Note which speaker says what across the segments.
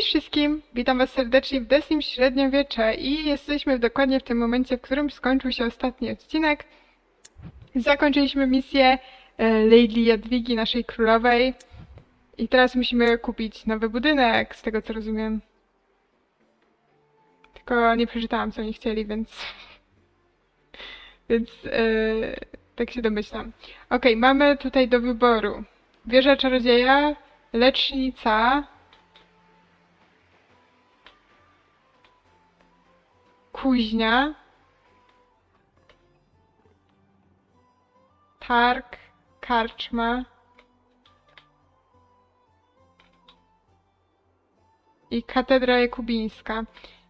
Speaker 1: Cześć wszystkim! Witam Was serdecznie w Desim Średniowiecze i jesteśmy dokładnie w tym momencie, w którym skończył się ostatni odcinek. Zakończyliśmy misję e, Lady Jadwigi, naszej królowej i teraz musimy kupić nowy budynek, z tego co rozumiem. Tylko nie przeczytałam, co oni chcieli, więc... więc e, tak się domyślam. Okej, mamy tutaj do wyboru wieża czarodzieja, lecznica, kuźnia, targ, karczma i katedra jakubińska.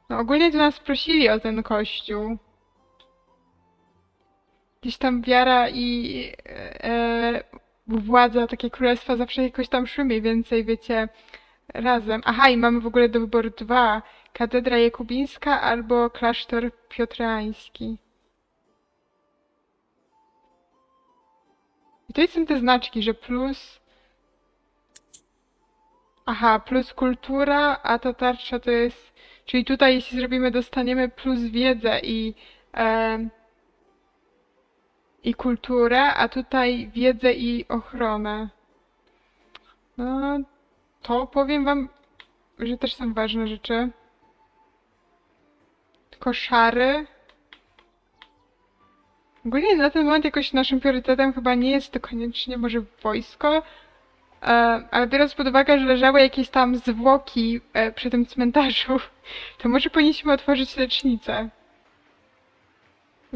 Speaker 1: No ogólnie to nas prosili o ten kościół. Gdzieś tam wiara i e, e, władza, takie królestwa zawsze jakoś tam szły mniej więcej, wiecie, razem. Aha, i mamy w ogóle do wyboru dwa. Katedra Jakubińska albo klasztor piotrański. I tutaj są te znaczki, że plus... Aha, plus kultura, a ta tarcza to jest... Czyli tutaj jeśli zrobimy, dostaniemy plus wiedzę i... em, i kulturę, a tutaj wiedzę i ochronę. No, to powiem wam, że też są ważne rzeczy. Koszary. Ogólnie na ten moment jakoś naszym priorytetem chyba nie jest to koniecznie może wojsko, e, ale biorąc pod uwagę, że leżały jakieś tam zwłoki e, przy tym cmentarzu, to może powinniśmy otworzyć lecznicę.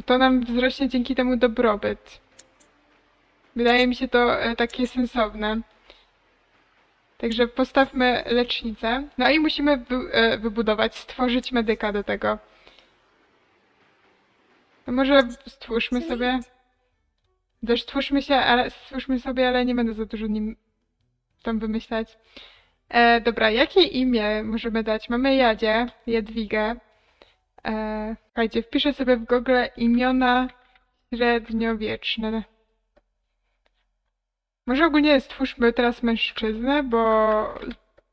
Speaker 1: To nam wzrośnie dzięki temu dobrobyt. Wydaje mi się to e, takie sensowne. Także postawmy lecznicę. No i musimy wy, wybudować, stworzyć medyka do tego. No może stwórzmy sobie. Też stwórzmy się, ale stwórzmy sobie, ale nie będę za dużo nim tam wymyślać. E, dobra, jakie imię możemy dać? Mamy Jadzie, Jadwigę. E, słuchajcie, wpiszę sobie w Google imiona średniowieczne. Może ogólnie stwórzmy teraz mężczyznę, bo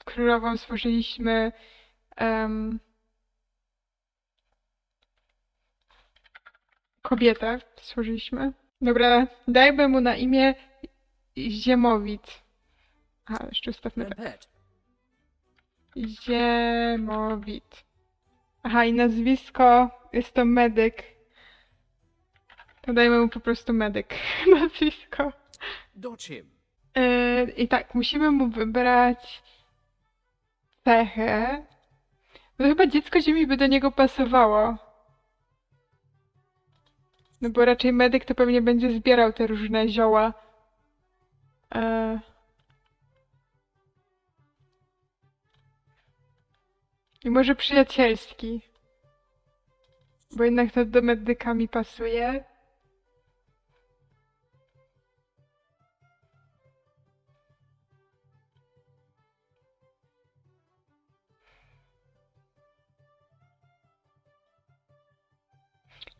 Speaker 1: królową stworzyliśmy em, kobietę. Stworzyliśmy. Dobra, dajmy mu na imię Ziemowit. A, jeszcze ustawmy tak. Ziemowit. Aha, i nazwisko jest to medyk. To dajmy mu po prostu medyk. Nazwisko.
Speaker 2: Dodge him.
Speaker 1: Yy, I tak, musimy mu wybrać cechę. No chyba dziecko ziemi by do niego pasowało. No bo raczej medyk to pewnie będzie zbierał te różne zioła. Yy. I może przyjacielski. Bo jednak to do medyka mi pasuje.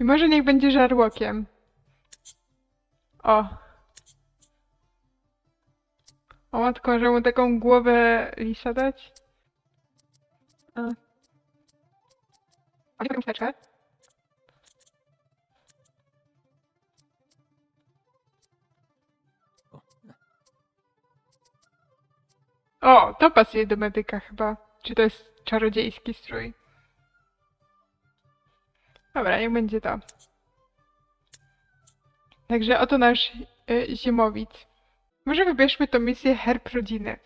Speaker 1: I może niech będzie żarłokiem. O. O matko, że mu taką głowę lisa dać? A. A? O, to pasuje do medyka chyba. Czy to jest czarodziejski strój? Dobra, niech będzie to. Także oto nasz y, ziemowit. Może wybierzmy tą misję Herb rodziny.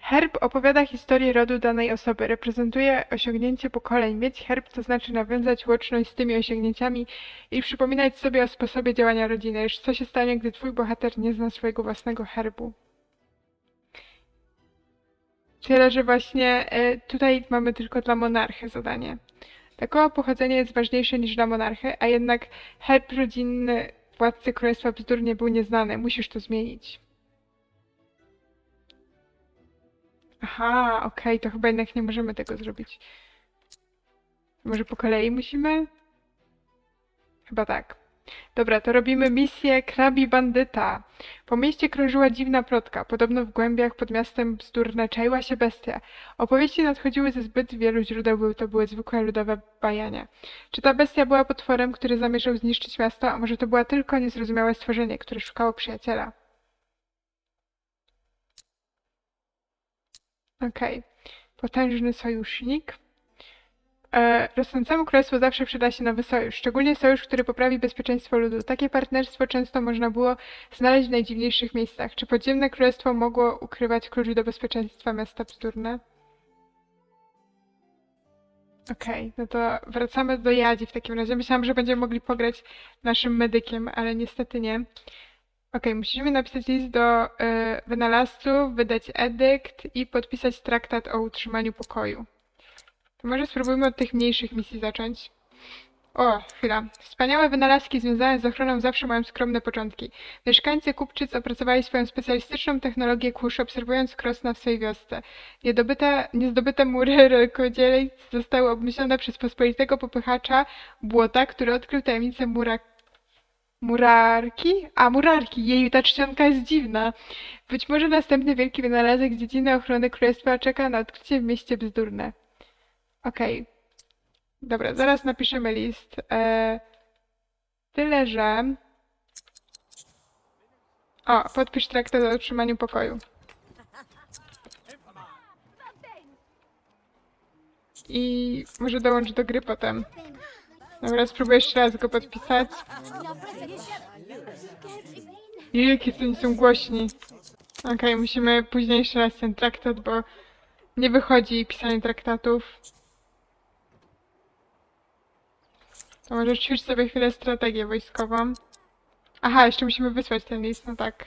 Speaker 1: Herb opowiada historię rodu danej osoby, reprezentuje osiągnięcie pokoleń. Mieć herb to znaczy nawiązać łączność z tymi osiągnięciami i przypominać sobie o sposobie działania rodziny. Lecz co się stanie, gdy twój bohater nie zna swojego własnego herbu? Tyle, że właśnie y, tutaj mamy tylko dla monarchy zadanie. Takowe pochodzenie jest ważniejsze niż dla monarchy, a jednak herb rodzinny władcy Królestwa Bzdur nie był nieznany. Musisz to zmienić. Aha, okej, to chyba jednak nie możemy tego zrobić. Może po kolei musimy? Chyba tak. Dobra, to robimy misję Krabi Bandyta. Po mieście krążyła dziwna plotka. Podobno w głębiach pod miastem Bzdurne czaiła się bestia. Opowieści nadchodziły ze zbyt wielu źródeł, były to były zwykłe ludowe bajania. Czy ta bestia była potworem, który zamierzał zniszczyć miasto, a może to była tylko niezrozumiałe stworzenie, które szukało przyjaciela? Okej. Potężny sojusznik. E, rosnącemu królestwu zawsze przyda się nowy sojusz, szczególnie sojusz, który poprawi bezpieczeństwo ludu. Takie partnerstwo często można było znaleźć w najdziwniejszych miejscach. Czy podziemne królestwo mogło ukrywać klucz do bezpieczeństwa miasta bzdurne? Okej, no to wracamy do Jadzi w takim razie. Myślałam, że będziemy mogli pograć naszym medykiem, ale niestety nie. Okej, musimy napisać list do e, wynalazców, wydać edykt i podpisać traktat o utrzymaniu pokoju. To może spróbujmy od tych mniejszych misji zacząć. O, chwila. Wspaniałe wynalazki związane z ochroną zawsze mają skromne początki. Mieszkańcy Kupczyc opracowali swoją specjalistyczną technologię kurz, obserwując krosna w swojej wiosce. Niedobyte, niezdobyte mury rękodzielnic zostały obmyślone przez pospolitego popychacza błota, który odkrył tajemnicę mura... Murarki? A, murarki! Jej, ta czcionka jest dziwna. Być może następny wielki wynalazek z dziedziny ochrony królestwa czeka na odkrycie w mieście bzdurne. Okej. Dobra, zaraz napiszemy list. E, tyle, że... O, podpisz traktat o utrzymaniu pokoju. I może dołącz do gry potem. Dobra, spróbuję jeszcze raz go podpisać. Jakie oni są głośni. Okej, musimy później jeszcze raz ten traktat, bo nie wychodzi pisanie traktatów. To może ćwicz sobie chwilę strategię wojskową. Aha, jeszcze musimy wysłać ten list, no tak.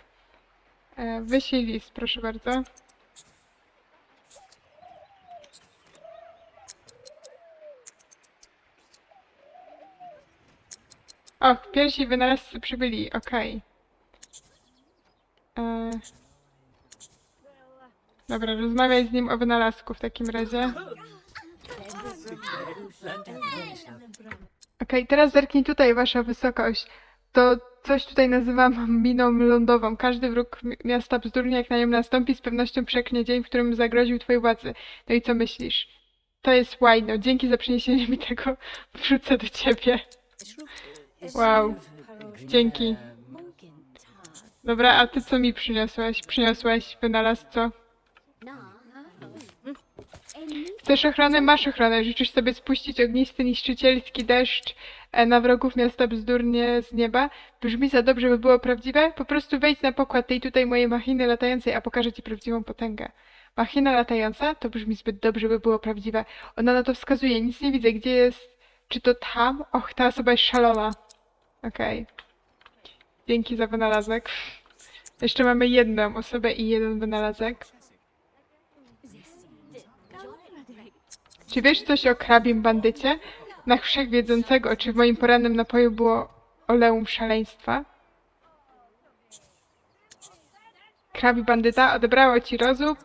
Speaker 1: E, wyślij list, proszę bardzo. O, pierwsi wynalazcy przybyli, okej. E, Dobra, rozmawiaj z nim o wynalazku w takim razie. Okej, teraz zerknij tutaj, wasza wysokość. To coś tutaj nazywam miną lądową. Każdy wróg mi- miasta bzdurnie, jak na nią nastąpi, z pewnością przeknie dzień, w którym zagroził twojej władzy. No i co myślisz? To jest łajno. Dzięki za przyniesienie mi tego. Wrócę do ciebie. Wow. Dzięki. Dobra, a ty co mi przyniosłeś? Przyniosłeś wynalazco? Chcesz ochrony? Masz ochronę. Życzysz sobie spuścić ognisty, niszczycielski deszcz e, na wrogów miasta bzdurnie z nieba? Brzmi za dobrze, by było prawdziwe? Po prostu wejdź na pokład tej tutaj mojej machiny latającej, a pokażę ci prawdziwą potęgę. Machina latająca? To brzmi zbyt dobrze, by było prawdziwe. Ona na to wskazuje. Nic nie widzę. Gdzie jest... Czy to tam? Och, ta osoba jest szalona. Okej. Dzięki za wynalazek. Jeszcze mamy jedną osobę i jeden wynalazek. Czy wiesz coś o krabim bandycie? Na wszechwiedzącego, czy w moim porannym napoju było oleum szaleństwa? Krabi bandyta odebrało ci rozum?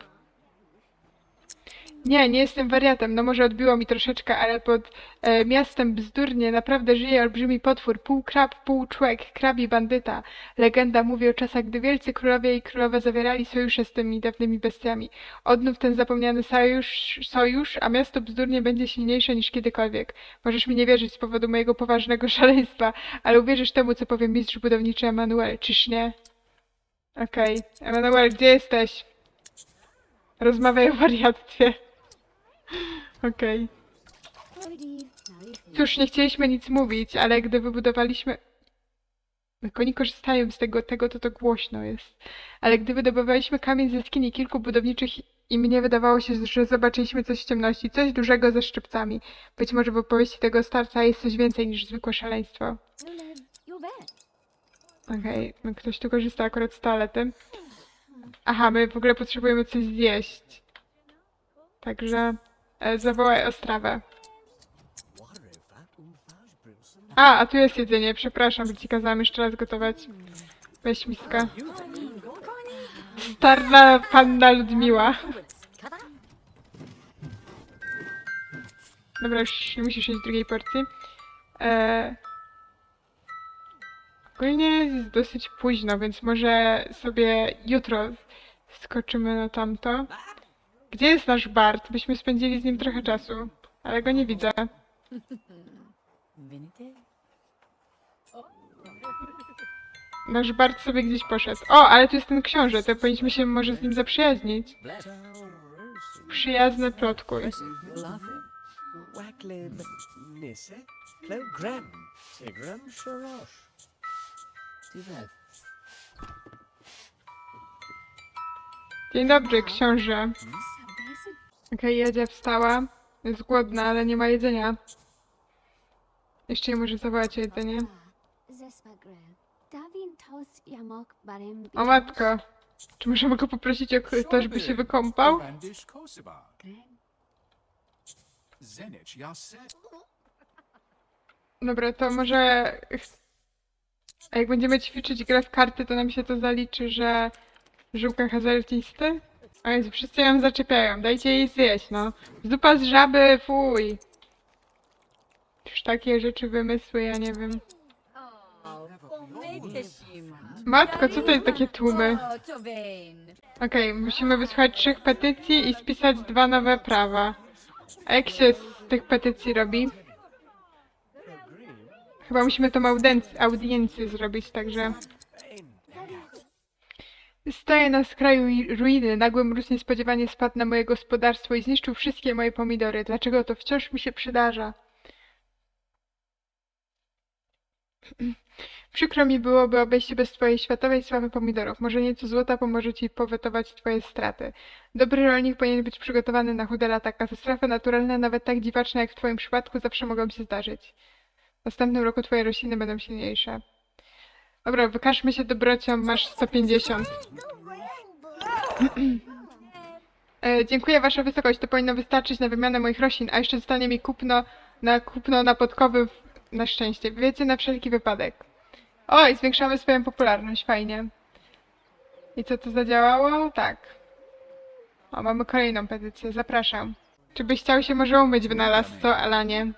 Speaker 1: Nie, nie jestem wariatem. No może odbiło mi troszeczkę, ale pod e, miastem bzdurnie naprawdę żyje olbrzymi potwór. Pół krab, pół człek, krabi bandyta. Legenda mówi o czasach, gdy wielcy królowie i królowe zawierali sojusze z tymi dawnymi bestiami. Odnów ten zapomniany sojusz, sojusz, a miasto bzdurnie będzie silniejsze niż kiedykolwiek. Możesz mi nie wierzyć z powodu mojego poważnego szaleństwa, ale uwierzysz temu, co powie mistrz budowniczy Emanuel, czyż nie? Okej. Emanuel, gdzie jesteś? Rozmawiaj o wariactwie. Okej. Cóż, nie chcieliśmy nic mówić, ale gdy wybudowaliśmy... Jak oni korzystają z tego, tego to to głośno jest. Ale gdy wydobywaliśmy kamień ze jaskini kilku budowniczych i mnie wydawało się, że zobaczyliśmy coś w ciemności, coś dużego ze szczypcami. Być może w opowieści tego starca jest coś więcej niż zwykłe szaleństwo. Okej, no ktoś tu korzysta akurat z toalety. Aha, my w ogóle potrzebujemy coś zjeść. Także e, zawołaj Ostrawę. A, a tu jest jedzenie, przepraszam, że ci kazałam jeszcze raz gotować. Weź miska. Starna panna Ludmiła. Dobra, już nie musisz jeść drugiej porcji. E... Ogólnie jest dosyć późno, więc może sobie jutro skoczymy na tamto. Gdzie jest nasz Bart? Byśmy spędzili z nim trochę czasu, ale go nie widzę. Nasz Bart sobie gdzieś poszedł. O, ale tu jest ten książę, to powinniśmy się może z nim zaprzyjaźnić. Przyjazny plotkuj. Dzień dobry, książę. Okej, Jadzia wstała. Jest głodna, ale nie ma jedzenia. Jeszcze jej może zawołać o jedzenie. O matko. Czy możemy go poprosić o to, żeby się wykąpał? Dobra, to może... A jak będziemy ćwiczyć grę w karty, to nam się to zaliczy, że... Żółka hazardzisty? O Jezu, wszyscy ją zaczepiają. Dajcie jej zjeść, no. Zupa z żaby, fuj. Czyż takie rzeczy wymysły, ja nie wiem. Matko, co to jest takie tłumy? Okej, musimy wysłuchać trzech petycji i spisać dwa nowe prawa. A jak się z tych petycji robi? Chyba musimy tą audiencję zrobić, także... Stoję na skraju ruiny. Nagły mróz niespodziewanie spadł na moje gospodarstwo i zniszczył wszystkie moje pomidory. Dlaczego to wciąż mi się przydarza? Przykro mi byłoby obejść bez twojej światowej sławy pomidorów. Może nieco złota pomoże ci powetować twoje straty. Dobry rolnik powinien być przygotowany na chude lata. Katastrofy naturalne, nawet tak dziwaczne jak w twoim przypadku, zawsze mogą się zdarzyć. W następnym roku twoje rośliny będą silniejsze. Dobra, wykażmy się dobrocią, masz 150. E, dziękuję Wasza Wysokość, to powinno wystarczyć na wymianę moich roślin, a jeszcze zostanie mi kupno na kupno napotkowy w- na szczęście. Wiecie, na wszelki wypadek. Oj, zwiększamy swoją popularność, fajnie. I co to zadziałało? Tak. O, mamy kolejną petycję, zapraszam. Czy byś chciał się może umyć wynalazco, Alanie?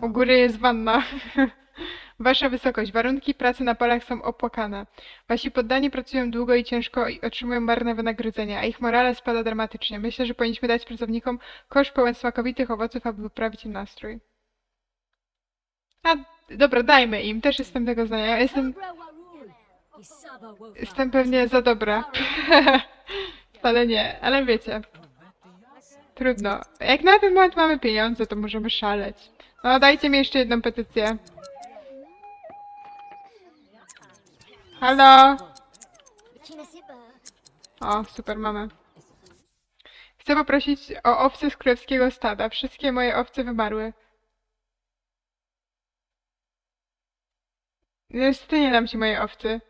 Speaker 1: U góry jest wanna. Wasza wysokość, warunki pracy na polach są opłakane. Wasi poddani pracują długo i ciężko i otrzymują marne wynagrodzenia, a ich morale spada dramatycznie. Myślę, że powinniśmy dać pracownikom kosz pełen smakowitych owoców, aby poprawić im nastrój. A, dobra, dajmy im. Też jestem tego zdania. Ja Jestem, jestem pewnie za dobra. Wcale nie, ale wiecie. Trudno. Jak na ten moment mamy pieniądze, to możemy szaleć. No, dajcie mi jeszcze jedną petycję. Halo? O, super, mamy. Chcę poprosić o owce z królewskiego stada. Wszystkie moje owce wymarły. Niestety nie dam ci mojej owcy.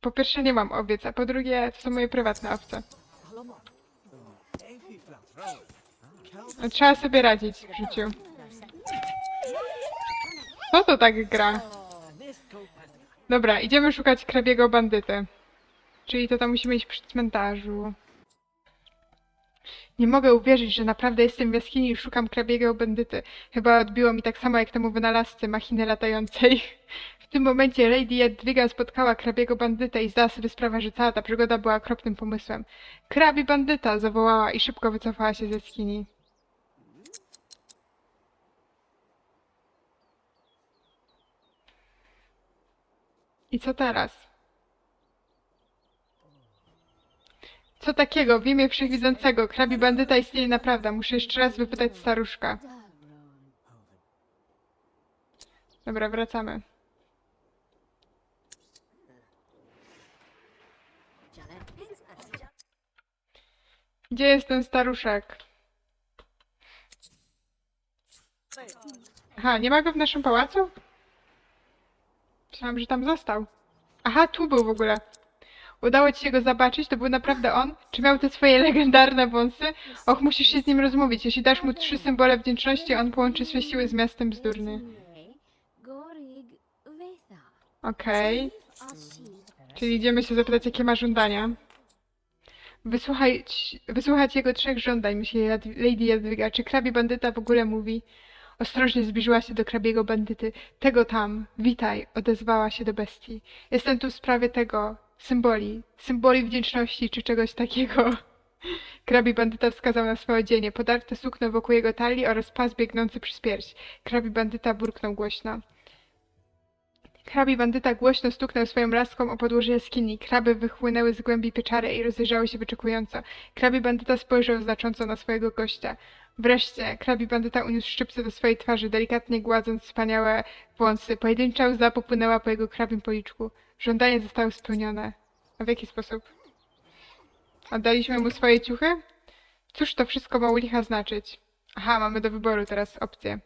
Speaker 1: Po pierwsze nie mam owiec, a po drugie to są moje prywatne owce. No, trzeba sobie radzić w życiu. Co to tak gra? Dobra, idziemy szukać krabiego bandyty. Czyli to tam musimy iść przy cmentarzu. Nie mogę uwierzyć, że naprawdę jestem w jaskini i szukam krabiego bandyty. Chyba odbiło mi tak samo jak temu wynalazcy machiny latającej. W tym momencie Lady Jadwiga spotkała krabiego bandytę i zdała sobie sprawę, że cała ta przygoda była okropnym pomysłem. Krabi bandyta! zawołała i szybko wycofała się ze jaskini. I co teraz? Co takiego? W imię Wszechwidzącego, krabi bandyta istnieje naprawdę. Muszę jeszcze raz wypytać staruszka. Dobra, wracamy. Gdzie jest ten staruszek? Aha, nie ma go w naszym pałacu? Myślałam, że tam został. Aha, tu był w ogóle. Udało ci się go zobaczyć? To był naprawdę on? Czy miał te swoje legendarne wąsy? Och, musisz się z nim rozmówić. Jeśli dasz mu trzy symbole wdzięczności, on połączy swe siły z miastem bzdurny. Okej. Czyli idziemy się zapytać, jakie ma żądania. Wysłuchać, wysłuchać jego trzech żądań, myśli Lady Jadwiga. Czy krabi bandyta w ogóle mówi? Ostrożnie zbliżyła się do krabiego bandyty. Tego tam, witaj, odezwała się do bestii. Jestem tu w sprawie tego, symboli, symboli wdzięczności czy czegoś takiego. Krabi bandyta wskazał na swoje odzienie, podarte sukno wokół jego talii oraz pas biegnący przez pierś. Krabi bandyta burknął głośno. Krabi bandyta głośno stuknął swoją laską o podłoże jaskini. Kraby wychłynęły z głębi pieczary i rozejrzały się wyczekująco. Krabi bandyta spojrzał znacząco na swojego gościa. Wreszcie, krabi bandyta uniósł szczypce do swojej twarzy, delikatnie gładząc wspaniałe wąsy. Pojedyncza łza popłynęła po jego krabim policzku. Żądanie zostało spełnione. A w jaki sposób? Oddaliśmy mu swoje ciuchy? Cóż to wszystko ma u licha znaczyć? Aha, mamy do wyboru teraz opcję.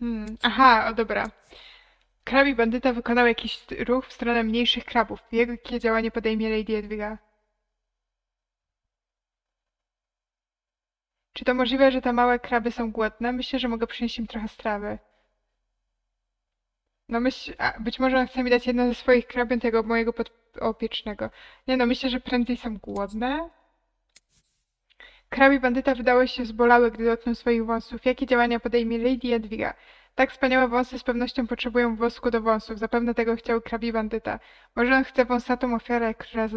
Speaker 1: Hmm, aha, o dobra. Krabi bandyta wykonał jakiś ruch w stronę mniejszych krabów. Jakie działanie podejmie Lady Edwiga? Czy to możliwe, że te małe kraby są głodne? Myślę, że mogę przynieść im trochę strawy. No myśl, a być może on chce mi dać jedno ze swoich krabien tego mojego podopiecznego. Nie no, myślę, że prędzej są głodne. Krabi bandyta wydało się zbolały, gdy dotknął swoich wąsów. Jakie działania podejmie Lady Jadwiga? Tak wspaniałe wąsy z pewnością potrzebują wosku do wąsów. Zapewne tego chciał krabi bandyta. Może on chce wąsatą ofiarę, która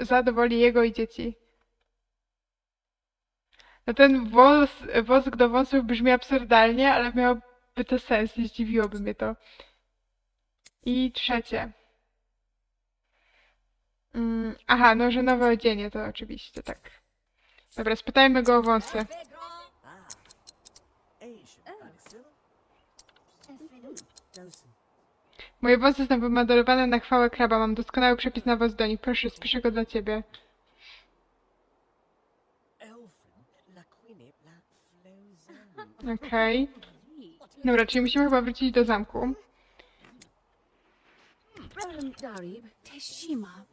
Speaker 1: zadowoli jego i dzieci. No ten wąs, wosk do wąsów brzmi absurdalnie, ale miałoby to sens, nie zdziwiłoby mnie to. I trzecie. Mm, aha, no, że nowe odzienie to oczywiście, tak. Dobra, spytajmy go o wąsy. Moje wąsy są wymodelowane na chwałę kraba. Mam doskonały przepis na wąs do nich. Proszę, spiszę go dla ciebie. Okej. Dobra, czyli musimy chyba wrócić do zamku.
Speaker 2: Darib, Teshima.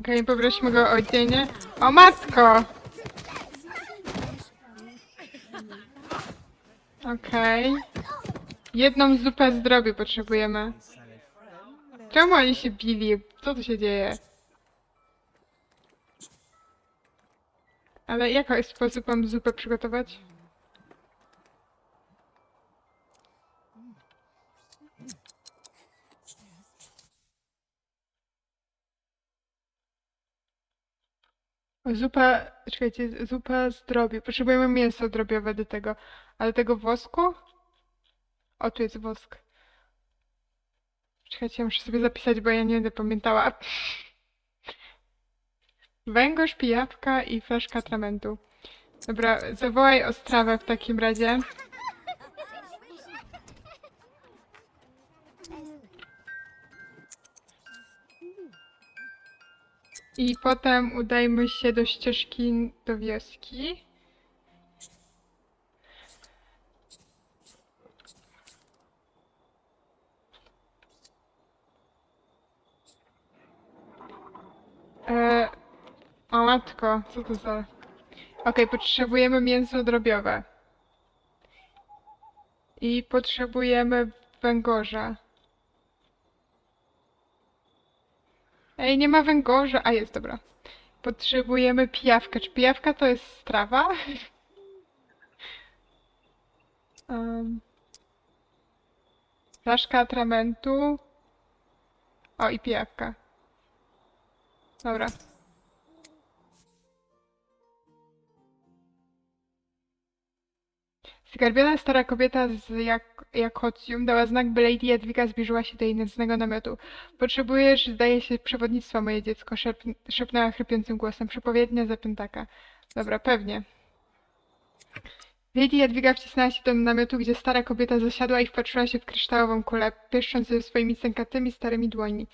Speaker 1: Okej, poprosimy go o odzienie. O matko! Okej. Jedną zupę zdrowiu potrzebujemy. Czemu oni się bili? Co tu się dzieje? Ale jest sposób, mam zupę przygotować? Zupa, czekajcie, zupa zdrowiu. Potrzebujemy mięso drobiowe do tego. A do tego wosku? O, tu jest wosk. Czekajcie, muszę sobie zapisać, bo ja nie będę pamiętała. Węgorz, pijawka i flaszka atramentu. Dobra, zawołaj ostrawę w takim razie. I potem udajmy się do ścieżki do wioski. E, o matko, co to za... Okej, potrzebujemy mięso drobiowe. I potrzebujemy węgorza. Ej, nie ma węgorza. A jest, dobra. Potrzebujemy pijawkę. Czy pijawka to jest strawa? um, flaszka atramentu. O, i pijawka. Dobra. Zgarbiona stara kobieta z jak Jakocium dała znak, by Lady Jadwiga zbliżyła się do jej nędznego namiotu. Potrzebujesz, zdaje się, przewodnictwa, moje dziecko, szep szepnęła chrypiącym głosem. Przepowiednia zapętaka. Dobra, pewnie. Lady Jadwiga wcisnęła się do namiotu, gdzie stara kobieta zasiadła i wpatrzyła się w kryształową kulę, pieszcząc ze swoimi sękatymi starymi dłońmi.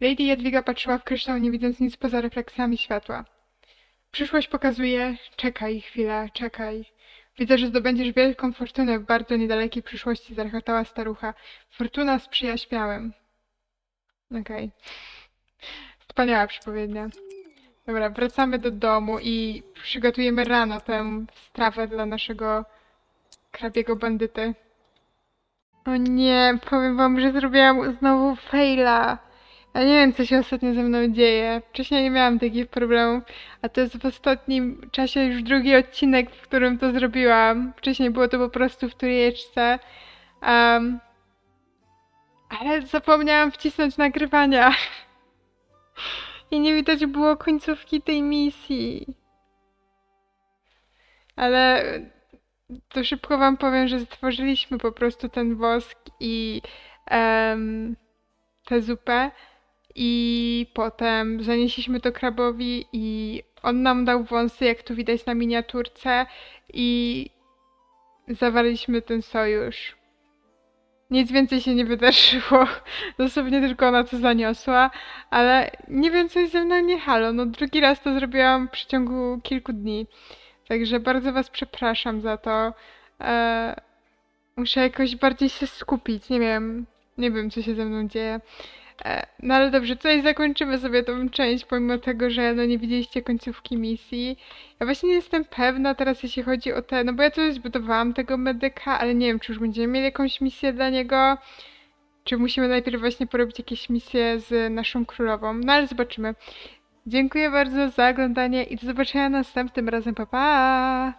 Speaker 1: Lady Jadwiga patrzyła w kryształ, nie widząc nic poza refleksjami światła. Przyszłość pokazuje... Czekaj chwilę, czekaj. Widzę, że zdobędziesz wielką fortunę w bardzo niedalekiej przyszłości, zarechotała starucha. Fortuna sprzyja śmiałym. Okej. Wspaniała przepowiednia. Dobra, wracamy do domu i przygotujemy rano tę strawę dla naszego krabiego bandyty. O nie, powiem wam, że zrobiłam znowu faila. Ja nie wiem, co się ostatnio ze mną dzieje. Wcześniej nie miałam takich problemów, a to jest w ostatnim czasie już drugi odcinek, w którym to zrobiłam. Wcześniej było to po prostu w trójeczce. Um, ale zapomniałam wcisnąć nagrywania. I nie widać było końcówki tej misji. Ale to szybko wam powiem, że stworzyliśmy po prostu ten wosk i em, tę zupę i potem zanieśliśmy to krabowi i on nam dał wąsy, jak tu widać na miniaturce i zawarliśmy ten sojusz. Nic więcej się nie wydarzyło, dosłownie tylko ona to zaniosła, ale nie wiem, coś ze mną nie halo. No drugi raz to zrobiłam w przeciągu kilku dni. Także bardzo Was przepraszam za to. E, muszę jakoś bardziej się skupić. Nie wiem, nie wiem, co się ze mną dzieje. E, no ale dobrze, tutaj zakończymy sobie tą część, pomimo tego, że no nie widzieliście końcówki misji. Ja właśnie nie jestem pewna teraz, jeśli chodzi o te, no bo ja tutaj zbudowałam tego medyka, ale nie wiem, czy już będziemy mieli jakąś misję dla niego, czy musimy najpierw właśnie porobić jakieś misje z naszą królową. No ale zobaczymy. Dziękuję bardzo za oglądanie i do zobaczenia następnym razem. Pa pa!